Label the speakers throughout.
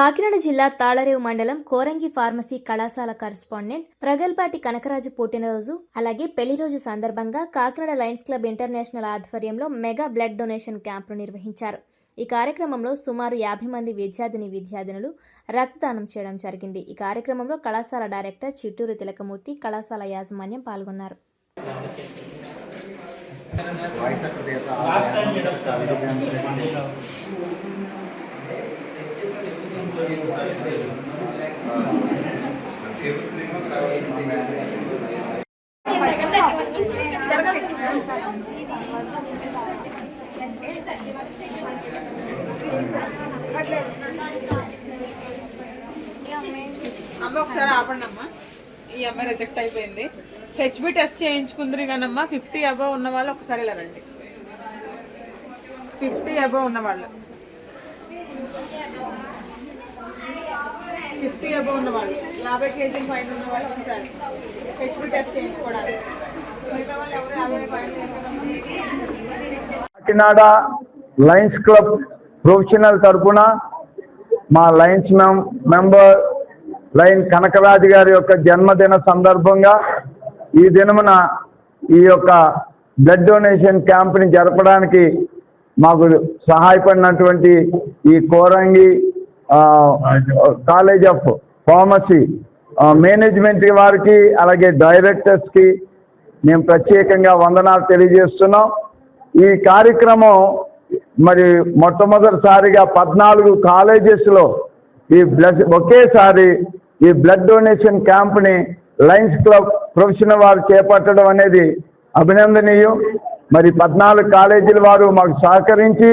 Speaker 1: కాకినాడ జిల్లా తాళరేవు మండలం కోరంగి ఫార్మసీ కళాశాల కరస్పాండెంట్ ప్రగల్పాటి కనకరాజు పుట్టినరోజు అలాగే పెళ్ళి రోజు సందర్భంగా కాకినాడ లయన్స్ క్లబ్ ఇంటర్నేషనల్ ఆధ్వర్యంలో మెగా బ్లడ్ డొనేషన్ క్యాంపును నిర్వహించారు. ఈ కార్యక్రమంలో సుమారు యాభై మంది విద్యార్థిని విద్యార్థినులు రక్తదానం చేయడం జరిగింది. ఈ కార్యక్రమంలో కళాశాల డైరెక్టర్ చిట్టూరు తిలకమూర్తి కళాశాల యాజమాన్యం పాల్గొన్నారు.
Speaker 2: అమ్మ ఒకసారి ఆపండి అమ్మా ఈ అమ్మాయి రిజెక్ట్ అయిపోయింది. హెచ్బి టెస్ట్ చేయించుకుందరు కానమ్మా ఫిఫ్టీ అబవ్ ఉన్న వాళ్ళు ఒకసారి ఇలా రండి. ఫిఫ్టీ అబవ్ ఉన్న వాళ్ళు. ఫిఫ్టీ అబవ్ ఉన్నవాళ్ళు. యాభై కేజీ పైన ఉన్న వాళ్ళు ఒకసారి. హెచ్బి టెస్ట్ చేయించుకోవడానికి. మిగతా వాళ్ళు ఎవరు యాభై పైన
Speaker 3: కాకినాడ లయన్స్ క్లబ్ ప్రొఫెషనల్ తరఫున మా లయన్స్ మెం- మెంబర్ లయన్ కనకరాజు గారి యొక్క జన్మదిన సందర్భంగా ఈ దినమున ఈ యొక్క బ్లడ్ డొనేషన్ క్యాంప్ని జరపడానికి మాకు సహాయపడినటువంటి ఈ Koringi college of pharmacy management వారికి అలాగే డైరెక్టర్స్కి మేము ప్రత్యేకంగా వందనాలు తెలియజేస్తున్నాం. ఈ కార్యక్రమం మరి మొట్టమొదటిసారిగా పద్నాలుగు కాలేజెస్లో ఈ బ్లడ్ ఒకేసారి ఈ బ్లడ్ డొనేషన్ క్యాంప్ని లయన్స్ క్లబ్ ప్రొఫెషనల్ వారు చేపట్టడం అనేది అభినందనీయం. మరి పద్నాలుగు కాలేజీల వారు మాకు సహకరించి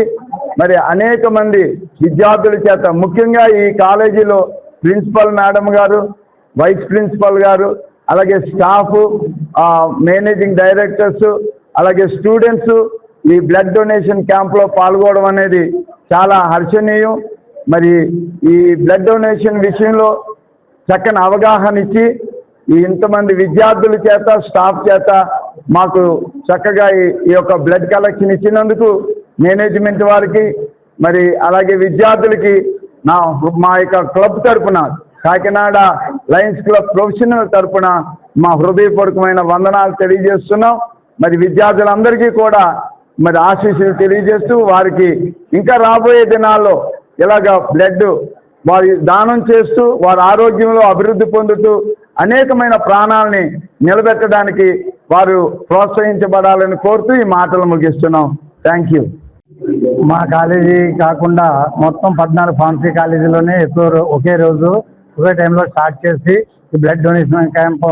Speaker 3: మరి అనేక మంది విద్యార్థుల చేత ముఖ్యంగా ఈ కాలేజీలో ప్రిన్సిపల్ మేడం గారు వైస్ ప్రిన్సిపల్ గారు అలాగే స్టాఫ్ మేనేజింగ్ డైరెక్టర్స్ అలాగే స్టూడెంట్స్ ఈ బ్లడ్ డొనేషన్ క్యాంప్లో పాల్గొనడం అనేది చాలా హర్షణీయం. మరి ఈ బ్లడ్ డొనేషన్ విషయంలో చక్కని అవగాహన ఇచ్చి ఇంతమంది విద్యార్థుల చేత స్టాఫ్ చేత మాకు చక్కగా ఈ యొక్క బ్లడ్ కలెక్షన్ ఇచ్చినందుకు మేనేజ్మెంట్ వారికి మరి అలాగే విద్యార్థులకి నా మా యొక్క క్లబ్ తరపున కాకినాడ లయన్స్ క్లబ్ ప్రొఫెషనల్ తరపున మా హృదయపూర్వకమైన వందనాలు తెలియజేస్తున్నాం. మరి విద్యార్థులందరికీ కూడా మరి ఆశీస్సులు తెలియజేస్తూ వారికి ఇంకా రాబోయే దినాల్లో ఇలాగ బ్లడ్ వారి దానం చేస్తూ వారి ఆరోగ్యంలో అభివృద్ధి పొందుతూ అనేకమైన ప్రాణాలని నిలబెట్టడానికి వారు ప్రోత్సహించబడాలని కోరుతూ ఈ మాటలు ముగిస్తున్నాం. థ్యాంక్ యూ మా కాలేజీ కాకుండా మొత్తం పద్నాలుగు ఫార్మసీ కాలేజీలోనే ఎక్కువ ఒకే రోజు ఒకే టైంలో స్టార్ట్ చేసి బ్లడ్ డొనేషన్ క్యాంప్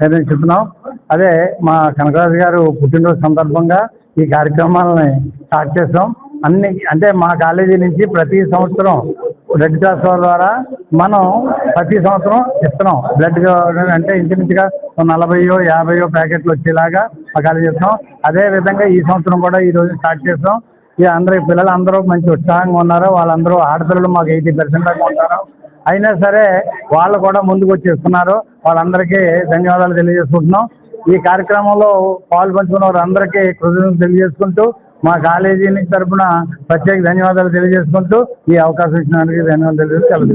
Speaker 3: నిర్వహిస్తున్నాం అదే మా కనకరాజు గారు పుట్టినరోజు సందర్భంగా ఈ కార్యక్రమాలని స్టార్ట్ చేస్తాం అన్ని అంటే మా కాలేజీ నుంచి ప్రతి సంవత్సరం రెడ్ క్రాస్ ద్వారా మనం ప్రతి సంవత్సరం ఇస్తున్నాం బ్లడ్ అంటే ఇంచుమించుగా నలభైయో యాభైయో ప్యాకెట్లు వచ్చేలాగా మా కాలేజీ ఇస్తాం అదే విధంగా ఈ సంవత్సరం కూడా ఈ రోజు స్టార్ట్ చేస్తాం ఈ అందరూ పిల్లలు అందరూ మంచి ఉత్సాహంగా ఉన్నారు. వాళ్ళందరూ ఆడపిల్లలు మాకు ఎయిటీ పర్సెంట్ దాకా ఉంటారు. అయినా సరే వాళ్ళు కూడా ముందుకు వచ్చి ఇస్తున్నారు వాళ్ళందరికీ ధన్యవాదాలు తెలియజేసుకుంటున్నాం. ఈ కార్యక్రమంలో పాల్పంచుకున్న వారందరికీ కృతజ్ఞతలు తెలియజేసుకుంటూ మా కాలేజీ తరఫున తరపున ప్రత్యేక ధన్యవాదాలు తెలియజేసుకుంటూ ఈ అవకాశం ఇచ్చినందుకు ధన్యవాదాలు తెలియజేసి సెలవు